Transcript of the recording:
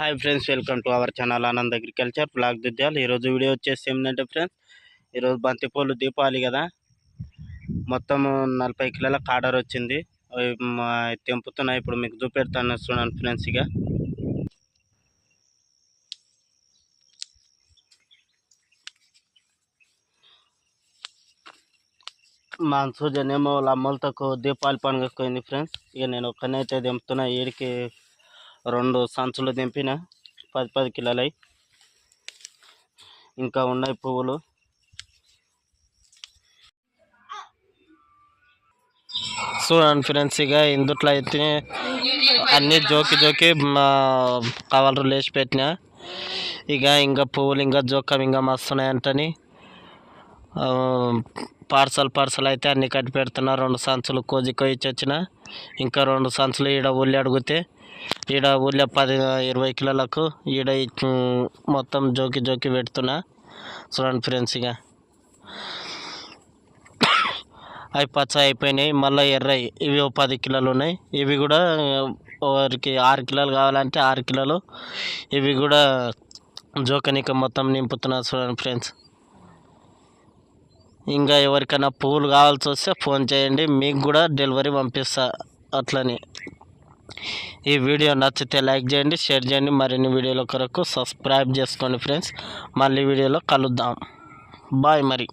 Hi friends welcome to our channel Anand agriculture block Dudyalu ఈరోజు video వచ్చేసి ఏంటంటే friends ఈరోజు బంతిపూలు దీపావళి కదా. మొత్తం నలభై కిలోల కాడర్ వచ్చింది. అవి తెంపుతున్నా ఇప్పుడు మీకు చూపెడతాను చూడండి ఫ్రెండ్స్ ఇక. మా సూజన్ ఏమో వాళ్ళ అమ్మలతో దీపావళి పండుగకు పోయింది ఫ్రెండ్స్. ఇక నేను ఒక్కనైతే దింపుతున్నా వీడికి రెండు సంచులు దింపిన పది పది కిలోలై. ఇంకా ఉన్నాయి పువ్వులు. చూడండి ఫ్రెండ్స్ ఇక ఇందుట్లో అయితే అన్నీ జోకి జోకి మా కవర్లు లేచి పెట్టిన. ఇక ఇంకా పువ్వులు ఇంకా జోకం ఇంకా మస్తున్నాయి అంటని పార్సల్ పార్సల్ అయితే అన్ని కట్టి పెడుతున్నా. రెండు సంచులు కోజికో ఇచ్చి వచ్చిన ఇంకా రెండు సంచులు ఈడ ఉల్లి అడిగితే ఈడ ఊళ్ళో పది ఇరవై కిలోలకు ఈడ మొత్తం జోకి జోకి పెడుతున్నా. చూడండి ఫ్రెండ్స్ ఇక అవి పచ్చ అయిపోయినాయి మళ్ళీ ఎర్రయి. ఇవి ఓ పది కిలోలు ఉన్నాయి. ఇవి కూడా వారికి ఆరు కిలోలు కావాలంటే ఆరు కిలోలు. ఇవి కూడా జోకనిక మొత్తం నింపుతున్నా చూడండి ఫ్రెండ్స్. ఇంకా ఎవరికైనా పువ్వులు కావాల్సి వస్తే ఫోన్ చేయండి. మీకు కూడా డెలివరీ పంపిస్తా అట్లని. ఈ వీడియో నచ్చితే లైక్ చేయండి షేర్ చేయండి. మరిన్ని వీడియోల కొరకు సబ్స్క్రైబ్ చేసుకోండి ఫ్రెండ్స్. మళ్ళీ వీడియోలో కలుద్దాం. బాయ్ మరి.